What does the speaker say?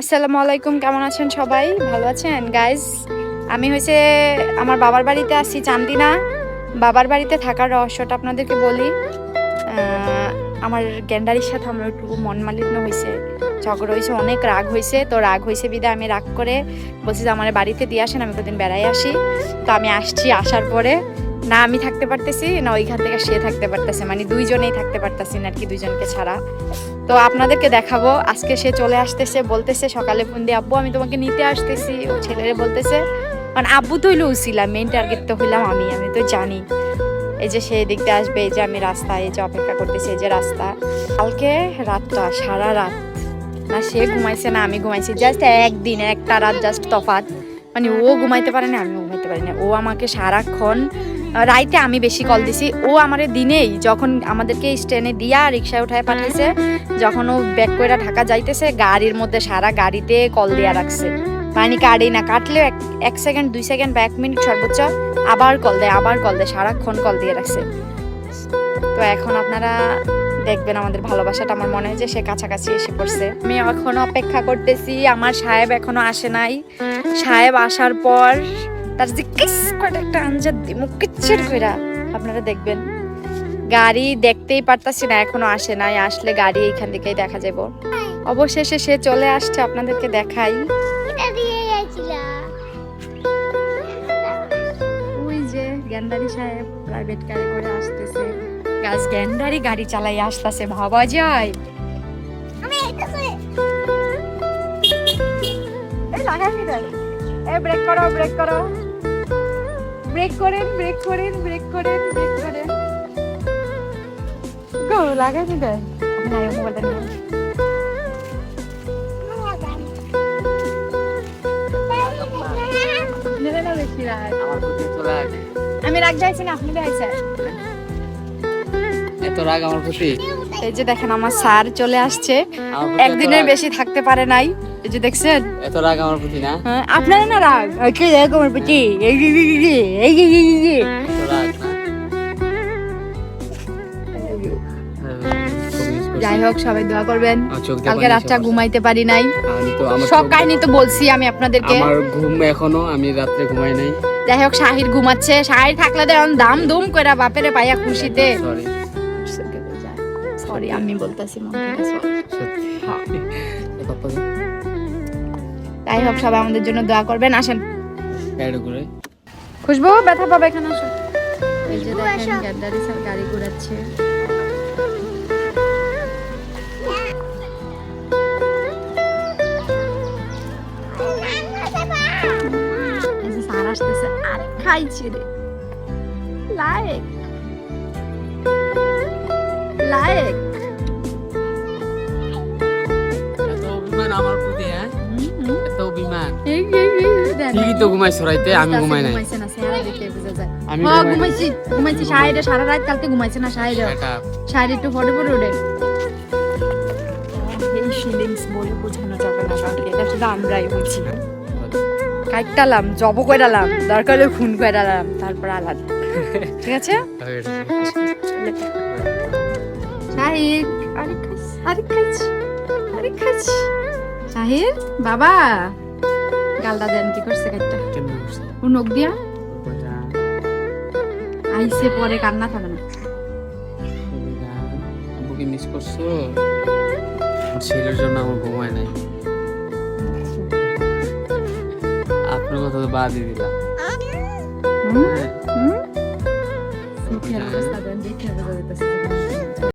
আসসালামু আলাইকুম, কেমন আছেন সবাই? ভালো আছেন? গাইজ আমি হয়েছে আমার বাবার বাড়িতে আসছি চান্দিনা। বাবার বাড়িতে থাকার রহস্যটা আপনাদেরকে বলি। আমার গ্যান্ডারির সাথে আমার একটু মন মালিন্য হয়েছে ঝগড়া হয়েছে অনেক রাগ হয়েছে তো রাগ হয়েছে বিদে আমি রাগ করে বলছি যে, আমার বাড়িতে দিয়ে আসেন, আমি কদিন বেড়াই আসি। তো আমি আসছি, আসার পরে না আমি থাকতে পারতেছি, না ওইখান থেকে সে থাকতে পারতেছে। মানে দুইজনেই থাকতে পারতেছি না আর কি দুইজনকে ছাড়া। তো আপনাদেরকে দেখাবো, আজকে সে চলে আসতেছে, বলতেছে, সকালে ফোন দিয়ে, আব্বু, আমি তোমাকে নিতে আসতেছি। ও ছেলেরে বলতেছে মানে আব্বু তো হইল উছিলাম মেন টার্গেট তো হইলাম আমি আমি তো জানি। এই যে সে দিকতে আসবে, এই যে আমি রাস্তা এই যে অপেক্ষা করতেছি, এই যে রাস্তা। কালকে রাতটা, সারা রাত। না, সে ঘুমাইছে না, আমি ঘুমাইছি। জাস্ট একদিন, একটা রাত জাস্ট তফাৎ। মানে ও ঘুমাইতে পারে না আমি ঘুমাইতে পারি না। ও আমাকে সারাক্ষণ রাইতে আমি বেশি কল দিছি। ও আমার দিনেই যখন আমাদেরকে স্ট্যান্ডে দিয়া রিক্সায় উঠায় পাঠাইছে যখন ও ব্যাক করে ঢাকা যাইতেছে, গাড়ির মধ্যে সারা গাড়িতে কল দিয়া রাখছে। পানি কাটেই না, কাটলেও এক এক সেকেন্ড দুই সেকেন্ড বা এক মিনিট সর্বোচ্চ আবার কল দেয়, আবার কল দেয়, সারাক্ষণ কল দিয়ে রাখছে। তো এখন আপনারা দেখবেন আমাদের ভালোবাসাটা, আমার মনে হয় যে সে কাছাকাছি এসে পড়ছে। আমি এখনও অপেক্ষা করতেছি, আমার সাহেব এখনও আসে নাই। সাহেব আসার পর তার যে কিস করে একটা আঞ্জাদ দিমু কিচ্ছের কইরা আপনারা দেখবেন। গাড়ি দেখতেই পারতাছি না, এখনও আসে নাই, আসলে গাড়ি এইখান থেকেই দেখা যাব অবশেষে সে চলে আসছে আপনাদেরকে দেখাই। সাহেব প্রাইভেট করে আসতেছে। গাড়ি চালাই আসতেছে ভাবা যায় ব্রেক করো ব্রেক করো। ব্রেক করেন ব্রেক করেন ব্রেক করেন ব্রেক করেন। গো লাগাই নি দেন না মোবাইলটা নিয়ে আমি রাগ যাইছি না আপনি যাইছেন এত রাগ আমার প্রতি? এই যে দেখেন আমার স্যার চলে আসছে। একদিনের বেশি থাকতে পারে নাই। এই যে দেখছেন? এত রাগ আমার প্রতি না? হ্যাঁ, আপনারা না রাগ? কি রাগ আমার প্রতি। যাই হোক সবাই দোয়া করবেন। কালকে রাতটা ঘুমাইতে পারি নাই। সব কাহিনী তো বলছি আমি আপনাদেরকে। আমার ঘুম এখনও আমি রাত্রে ঘুমাই নাই। যাই হোক শাহির ঘুমাচ্ছে। শাহির থাকলে দেন দাম দুম করে বাপেরে পাইয়া খুশিতে। সরি সরি আমি বলতেছি যাই হোক সবাই আমাদের জন্য দোয়া করবেন আসেন। খুশবু ব্যথা পাবে এখানে আসো এই যে খুশবু, দেখেন আসো। গ্যান্ডারি স্যার গাড়ি ঘোরাচ্ছে। আসতেছে। আরে খাইছে রে। লায়েক লায়েক। আমার প্রতি হ্যাঁ? এত অভিমান। ঠিকই তো ঘুমাইছো রাইতে আমি ঘুমাই নাই। আমি হ্যাঁ। ঘুমাইছি ঘুমাইছি সারা রাত কালকে ঘুমাইছে না একটু ফটো ফটো উঠে। এই ফিলিংস বলে বোঝানো যাবে না কারণ এটা শুধু আমরাই বুঝি। কাটতালাম জব কইরালাম দরকার হলে খুন কইরালাম তারপর আলাদা। ঠিক আছে? শাহিদ আরে খাইছ আরে খাইছ। আরে খাইছ। শাহিদ বাবা। গালটা দেন কি করছে কাটটা কেমনে ও নখ দিয়া? আইসে পরে কান্না থাকে না। আব্বুকে মিস করছ? ছেলের জন্য আমার ঘুমায় নাই। আপনার কথা তো বাদই দিলাম। হুম? হ্যাঁ। হুম?